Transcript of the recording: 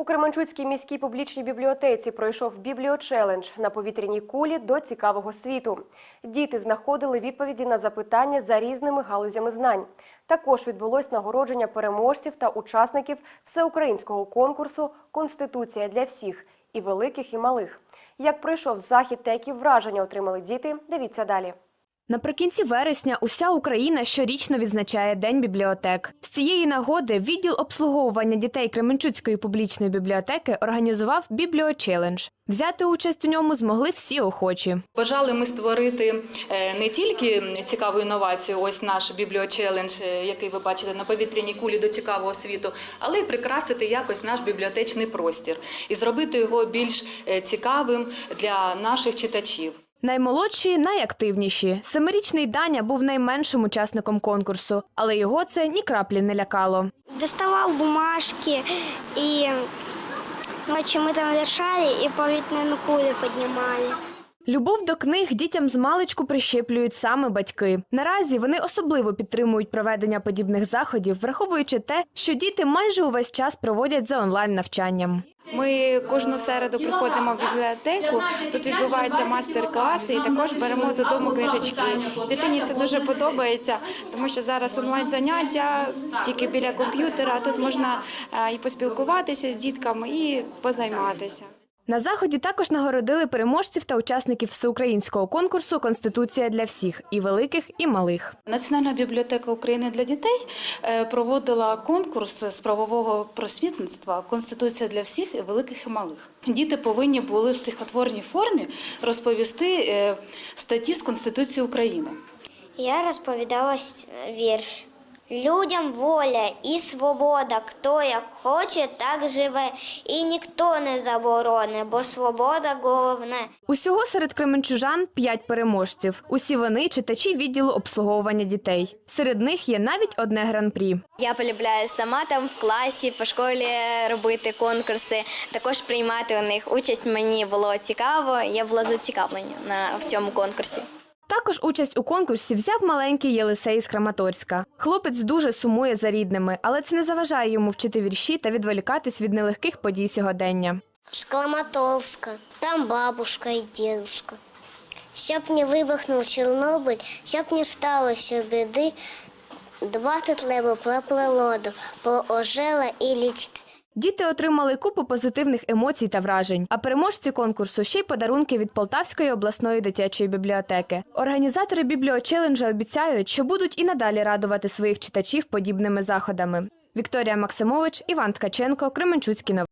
У Кременчуцькій міській публічній бібліотеці пройшов бібліочелендж на повітряній кулі до цікавого світу. Діти знаходили відповіді на запитання за різними галузями знань. Також відбулось нагородження переможців та учасників всеукраїнського конкурсу Конституція для всіх і великих, і малих. Як пройшов захід та які враження отримали діти, дивіться далі. Наприкінці вересня уся Україна щорічно відзначає День бібліотек. З цієї нагоди відділ обслуговування дітей Кременчуцької публічної бібліотеки організував бібліочелендж. Взяти участь у ньому змогли всі охочі. Бажали ми створити е, не тільки цікаву інновацію, ось наш бібліочелендж, е, який ви бачите на повітряній кулі до цікавого світу, але й прикрасити якось наш бібліотечний простір і зробити його більш е, цікавим для наших читачів. Наймолодші найактивніші. Семирічний Даня був найменшим учасником конкурсу, але його це ні краплі не лякало. Доставав бумажки і ми там лишали і повітряну кулю поднимали. Любов до книг дітям з маличку прищеплюють саме батьки. Наразі вони особливо підтримують проведення подібних заходів, враховуючи те, що діти майже увесь час проводять за онлайн навчанням. Ми кожну середу приходимо в бібліотеку. Тут відбуваються майстер-класи, і також беремо додому книжечки. Дитині це дуже подобається, тому що зараз онлайн заняття тільки біля комп'ютера. Тут можна е, і поспілкуватися з дітками, і позайматися. На заході також нагородили переможців та учасників всеукраїнського конкурсу Конституція для всіх і великих, і малих. Національна бібліотека України для дітей е, проводила конкурс з правового просвітництва Конституція для всіх і великих і малих. Діти повинні були в стихотворній формі розповісти е, статті з Конституції України. Я розповідала вірш. Людям воля і свобода, хто як хоче, так живе, і ніхто не забороне, бо свобода головне. Усього серед кременчужан п'ять переможців. Усі вони читачі відділу обслуговування дітей. Серед них є навіть одне гран-прі. Я полюбляю сама там в класі, по школі робити конкурси, також приймати у них участь. Мені було цікаво. Я була зацікавлена на в цьому конкурсі. Також участь у конкурсі взяв маленький Єлисей з Краматорська. Хлопець дуже сумує за рідними, але це не заважає йому вчити вірші та відволікатись від нелегких подій сьогодення. Шкламатовська, там бабушка і дідушка. Щоб не вибухнув Чорнобиль, щоб не сталося біди, двадцять лебо плеплелоду, по ожела і лічки. Діти отримали купу позитивних емоцій та вражень. А переможці конкурсу ще й подарунки від Полтавської обласної дитячої бібліотеки. Організатори бібліочеленджа обіцяють, що будуть і надалі радувати своїх читачів подібними заходами. Вікторія Максимович, Іван Ткаченко, Кременчуцькі новини.